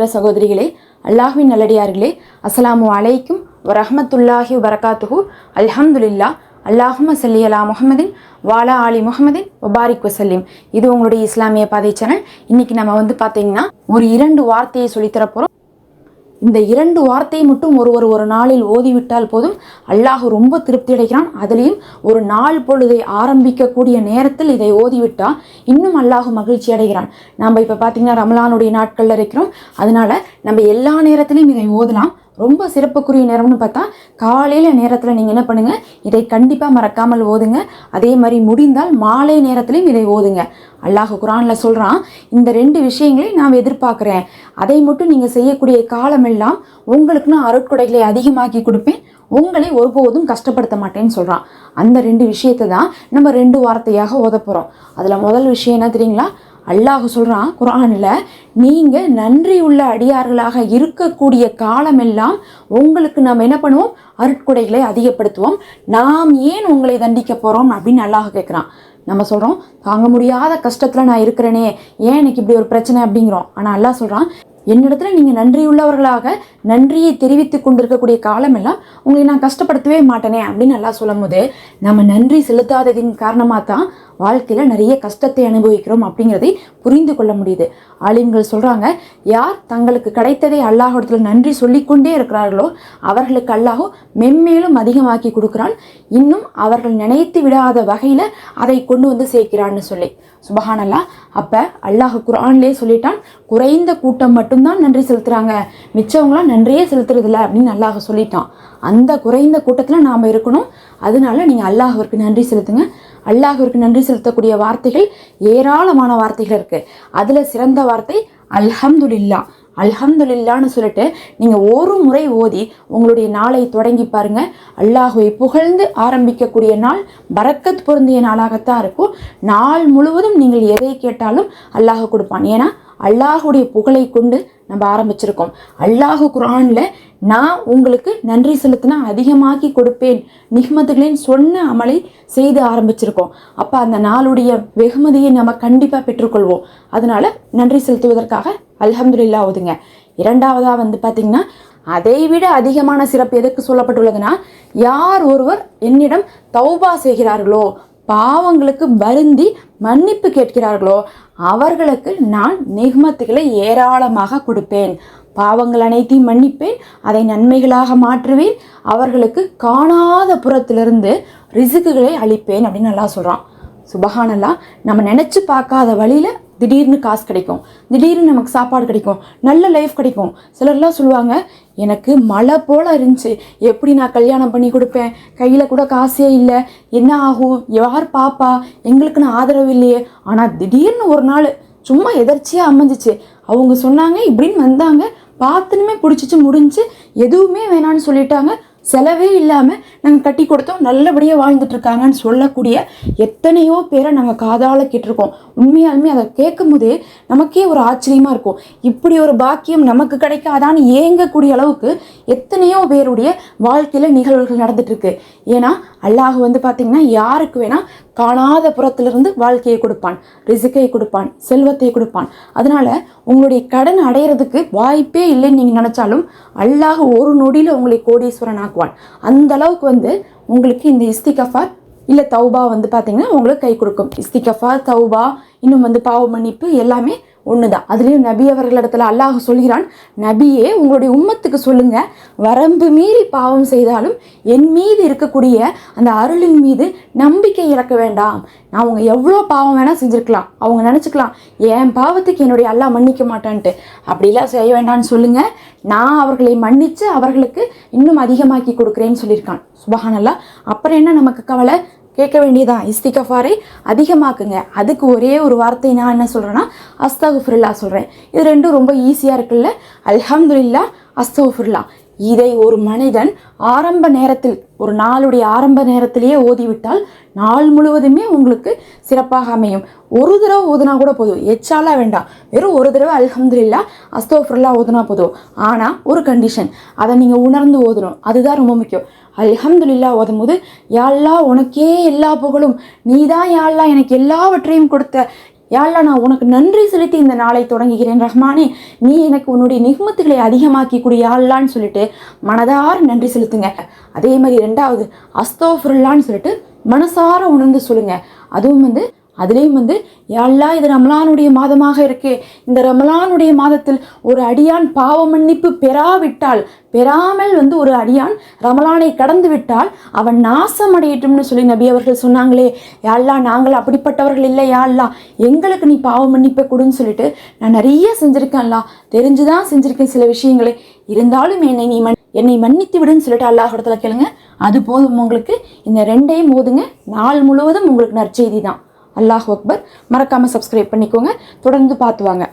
சகோதர சகோதரிகளே அல்லாஹின் நல்லடியார்களே அஸ்லாம் அலைக்கும் வரஹமத்துல்லாஹி வரகாத்துஹு அல்ஹம்துலில்லா அல்லாஹும சல்லி அலா முகமதின் வாலா ஆலி முகமதின் ஒபாரிக் வசல்லிம் இது உங்களுடைய இஸ்லாமிய பாதை சேனல் இன்னைக்கு நம்ம வந்து பார்த்தீங்கன்னா ஒரு இரண்டு வார்த்தையை சொல்லித்தர போகிறோம் இந்த இரண்டு வார்த்தையை மட்டும் ஒருவர் ஒரு நாளில் ஓதிவிட்டால் போதும். அல்லாஹ் ரொம்ப திருப்தி அடைகிறான் அதுலேயும் ஒரு நாள் பொழுதை ஆரம்பிக்கக்கூடிய நேரத்தில் இதை ஓதிவிட்டால் இன்னும் அல்லாஹ் மகிழ்ச்சி அடைகிறான். நம்ம இப்போ பார்த்தீங்கன்னா ரமலானுடைய நாட்களில் இருக்கிறோம். அதனால நம்ம எல்லா நேரத்திலையும் இதை ஓதலாம். ரொம்ப சிறப்புக்குரிய நேரம்னு பார்த்தா காலையில் நேரத்தில் நீங்கள் என்ன பண்ணுங்கள் இதை கண்டிப்பாக மறக்காமல் ஓதுங்க. அதே மாதிரி முடிந்தால் மாலை நேரத்திலையும் இதை ஓதுங்க. அல்லாஹ் குரானில் சொல்கிறான் இந்த ரெண்டு விஷயங்களை நான் எதிர்பார்க்குறேன். அதை மட்டும் நீங்கள் செய்யக்கூடிய காலமெல்லாம் உங்களுக்கு நான் அருட்கொடைகளை அதிகமாக்கி கொடுப்பேன். உங்களை ஒருபோதும் கஷ்டப்படுத்த மாட்டேன்னு சொல்கிறான் அந்த ரெண்டு விஷயத்தை தான் நம்ம ரெண்டு வார்த்தையாக ஓத போகிறோம் அதில் முதல் விஷயம் என்ன தெரியுங்களா? அல்லாஹ் சொல்கிறான் குரானில் நீங்கள் நன்றியுள்ள அடியார்களாக இருக்கக்கூடிய காலமெல்லாம் உங்களுக்கு நாம் என்ன பண்ணுவோம்? அருட்கொடைகளை அதிகப்படுத்துவோம். நாம் ஏன் உங்களை தண்டிக்க போகிறோம் அப்படின்னு அல்லாஹ் கேட்குறான். நம்ம சொல்கிறோம் தாங்க முடியாத கஷ்டத்தில் நான் இருக்கிறேனே ஏன் எனக்கு இப்படி ஒரு பிரச்சனை அப்படிங்கிறோம். ஆனால் அல்லாஹ் சொல்கிறான் என்னிடத்துல நீங்கள் நன்றியுள்ளவர்களாக நன்றியை தெரிவித்து கொண்டிருக்கக்கூடிய காலமெல்லாம் உங்களை நான் கஷ்டப்படுத்தவே மாட்டேனே அப்படின்னு நல்லா சொல்லும் போது நம்ம நன்றி செலுத்தாததின் காரணமாக தான் வாழ்க்கையில் நிறைய கஷ்டத்தை அனுபவிக்கிறோம் அப்படிங்கிறதை புரிந்து கொள்ள முடியுது. ஆலிம்கள் சொல்கிறாங்க யார் தங்களுக்கு கிடைத்ததை அல்லாஹிடத்தில் நன்றி சொல்லிக்கொண்டே இருக்கிறார்களோ அவர்களுக்கு அல்லாஹோ மென்மேலும் அதிகமாக்கி கொடுக்குறான். இன்னும் அவர்கள் நினைத்து விடாத வகையில் அதை கொண்டு வந்து சேர்க்கிறான்னு சொல்லி. சுபஹானல்லா அப்போ அல்லாஹ் குரான்லேயே சொல்லிட்டான் குறைந்த கூட்டம் மட்டும்தான் நன்றி செலுத்துகிறாங்க மிச்சவங்களாம் நன்றியே செலுத்துறதில்ல அப்படின்னு அல்லாஹ் சொல்லிட்டான். அந்த குறைந்த கூட்டத்தில் நாம் இருக்கணும். அதனால நீங்கள் அல்லாஹ்விற்கு நன்றி செலுத்துங்க. அல்லாஹிற்கு நன்றி செலுத்தக்கூடிய வார்த்தைகள் ஏராளமான வார்த்தைகள் இருக்குது அதில் சிறந்த வார்த்தை அல்ஹம்துலில்லா. அல்ஹம்துலில்லான்னு சொல்லிட்டு நீங்கள் ஒரு முறை ஓதி உங்களுடைய நாளை தொடங்கி பாருங்க. அல்லாஹுவை புகழ்ந்து ஆரம்பிக்கக்கூடிய நாள் பரக்கத் பொருந்திய நாளாகத்தான் இருக்கும். நாள் முழுவதும் நீங்கள் எதை கேட்டாலும் அல்லாஹ் கொடுப்பான். ஏன்னா அல்லாஹுடைய புகழை கொண்டு நம்ம ஆரம்பிச்சிருக்கோம். அல்லாஹு குரானில் நான் உங்களுக்கு நன்றி செலுத்தினா அதிகமாக்கி கொடுப்பேன். நிஹ்மத்துகளின் சொன்ன அமலை செய்து ஆரம்பிச்சிருக்கோம். அப்போ அந்த நாளுடைய வெகுமதியை நம்ம கண்டிப்பாக பெற்றுக்கொள்வோம். அதனால் நன்றி செலுத்துவதற்காக அல்ஹம்துலில்லா ஓதுங்க. இரண்டாவதாக வந்து பார்த்திங்கன்னா அதை விட அதிகமான சிறப்பு எதுக்கு சொல்லப்பட்டுள்ளதுன்னா யார் ஒருவர் என்னிடம் தௌபா செய்கிறார்களோ பாவங்களுக்கு வருந்தி மன்னிப்பு கேட்கிறார்களோ அவர்களுக்கு நான் நிகமத்துகளை ஏராளமாக கொடுப்பேன். பாவங்கள் அனைத்தையும் மன்னிப்பேன் அதை நன்மைகளாக மாற்றுவேன் அவர்களுக்கு காணாத புறத்திலிருந்து ரிசுக்குகளை அளிப்பேன் அப்படின்னு நல்லா சொல்கிறான் சுபஹானல்லா நம்ம நினச்சி பார்க்காத வழியில் திடீர்னு காசு கிடைக்கும் திடீர்னு நமக்கு சாப்பாடு கிடைக்கும் நல்ல லைஃப் கிடைக்கும். சிலர்லாம் சொல்லுவாங்க எனக்கு மழை போல் இருந்துச்சு எப்படி நான் கல்யாணம் பண்ணி கொடுப்பேன் கையில் கூட காசே இல்லை என்ன ஆகும் யார் பாப்பா எங்களுக்கு நான் ஆதரவு இல்லையே. ஆனால் திடீர்னு ஒரு நாள் சும்மா எதர்ச்சியாக அமைஞ்சிச்சு. அவங்க சொன்னாங்க இப்படின்னு வந்தாங்க பார்த்துனுமே பிடிச்சிச்சு முடிஞ்சு எதுவுமே வேணான்னு சொல்லிட்டாங்க. செலவே இல்லாமல் நாங்கள் கட்டி கொடுத்தோம். நல்லபடியாக வாழ்ந்துட்டு இருக்காங்கன்னு சொல்லக்கூடிய எத்தனையோ பேரை நாங்கள் காதால் கேட்டிருக்கோம். உண்மையாலுமே அதை கேட்கும் போதே நமக்கே ஒரு ஆச்சரியமாக இருக்கும். இப்படி ஒரு பாக்கியம் நமக்கு கிடைக்காதான்னு ஏங்கக்கூடிய அளவுக்கு எத்தனையோ பேருடைய வாழ்க்கையில் நிகழ்வுகள் நடந்துட்டுருக்கு ஏன்னா அல்லாஹ் வந்து பார்த்திங்கன்னா யாருக்கு வேணால் காணாத புறத்திலிருந்து வாழ்க்கையை கொடுப்பான் ரிசுக்கை கொடுப்பான் செல்வத்தை கொடுப்பான். அதனால் உங்களுடைய கடன் அடையிறதுக்கு வாய்ப்பே இல்லைன்னு நீங்கள் நினச்சாலும் அல்லாஹ் ஒரு நொடியில் உங்களை கோடீஸ்வரன் ஆக்குவான். அந்த அளவுக்கு வந்து உங்களுக்கு இந்த இஸ்திகஃபார் இல்லை தௌபா வந்து பார்த்தீங்கன்னா உங்களுக்கு கை கொடுக்கும். இஸ்திகஃபா தௌபா இன்னும் வந்து பாவ மன்னிப்பு எல்லாமே ஒன்று தான் அதுலேயும் நபி அவர்களிடத்தில் அல்லாஹ் சொல்கிறான் நபியே உங்களுடைய உம்மத்துக்கு சொல்லுங்க. வரம்பு மீறி பாவம் செய்தாலும் என் மீது இருக்கக்கூடிய அந்த அருளின் மீது நம்பிக்கை இழக்க வேண்டாம். நான் அவங்க எவ்வளோ பாவம் வேணால் செஞ்சுருக்கலாம். அவங்க நினச்சிக்கலாம் என் பாவத்துக்கு என்னுடைய அல்லாஹ் மன்னிக்க மாட்டான்ட்டு. அப்படிலாம் செய்ய வேண்டாம்னு சொல்லுங்கள் நான் அவர்களை மன்னித்து அவர்களுக்கு இன்னும் அதிகமாக்கி கொடுக்குறேன்னு சொல்லியிருக்கான். சுபஹானல்லா. அப்புறம் என்ன நமக்கு கவலை? கேட்க வேண்டியதான் இஸ்திகஃபாரை அதிகமாக்குங்க. அதுக்கு ஒரே ஒரு வார்த்தை நான் என்ன சொல்கிறேன்னா அஸ்தகுஃபுல்லா சொல்கிறேன் இது ரெண்டும் ரொம்ப ஈஸியாக இருக்குல்ல? அல்ஹம்துல்லா அஸ்தகுஃபுல்லா இதை ஒரு மனிதன் ஆரம்ப நேரத்தில் ஒரு நாளுடைய ஆரம்ப நேரத்திலேயே ஓதிவிட்டால் நாள் முழுவதுமே உங்களுக்கு சிறப்பாக அமையும். ஒரு தடவை ஓதுனா கூட போதும். எச்சாலா வேண்டாம். வெறும் ஒரு தடவை அல்ஹம்துல்லா அஸ்தோஃபுல்லா ஓதுனா போதும். ஆனால் ஒரு கண்டிஷன் அதை நீங்கள் உணர்ந்து ஓதணும். அதுதான் ரொம்ப முக்கியம். அல்ஹம்துல்லா ஓதும் போது யாழ்லா உனக்கே எல்லா புகழும். நீதான் யாழ்லா எனக்கு எல்லாவற்றையும் கொடுத்த. யாழ்லா நான் உனக்கு நன்றி செலுத்தி இந்த நாளை தொடங்குகிறேன் ரஹ்மானே. நீ எனக்கு உன்னுடைய நிகமத்துகளை அதிகமாக்கி கொடு யாழ்லான்னு சொல்லிட்டு மனதார நன்றி செலுத்துங்க. அதே மாதிரி ரெண்டாவது அஸ்தோஃபுல்லான்னு சொல்லிட்டு மனசார உணர்ந்து சொல்லுங்க. அதுவும் வந்து அதுலேயும் வந்து யாழ்லா இது ரமலானுடைய மாதமாக இருக்கே. இந்த ரமலானுடைய மாதத்தில் ஒரு அடியான் பாவ மன்னிப்பு பெறாவிட்டால் பெறாமல் வந்து ஒரு அடியான் ரமலானை கடந்து விட்டால் அவன் நாசமடையட்டும்னு சொல்லி நபி அவர்கள் சொன்னாங்களே. யாழ்லா நாங்கள் அப்படிப்பட்டவர்கள் இல்லை யாழ்லா எங்களுக்கு நீ பாவ மன்னிப்பை கொடுன்னு சொல்லிட்டு நான் நிறைய செஞ்சுருக்கேன்லா தெரிஞ்சுதான் செஞ்சுருக்கேன் சில விஷயங்களை. இருந்தாலும் என்னை நீ மன் என்னை மன்னித்து விடுன்னு சொல்லிட்டு அல்லாஹ் இடத்துல கேளுங்க. அது போதும் உங்களுக்கு. இந்த ரெண்டையும் போதுங்க நாள் முழுவதும் உங்களுக்கு நற்செய்தி தான். அல்லாஹ் அக்பர். மறக்காமல் சப்ஸ்கிரைப் பண்ணிக்கோங்க. தொடர்ந்து பார்த்துவாங்க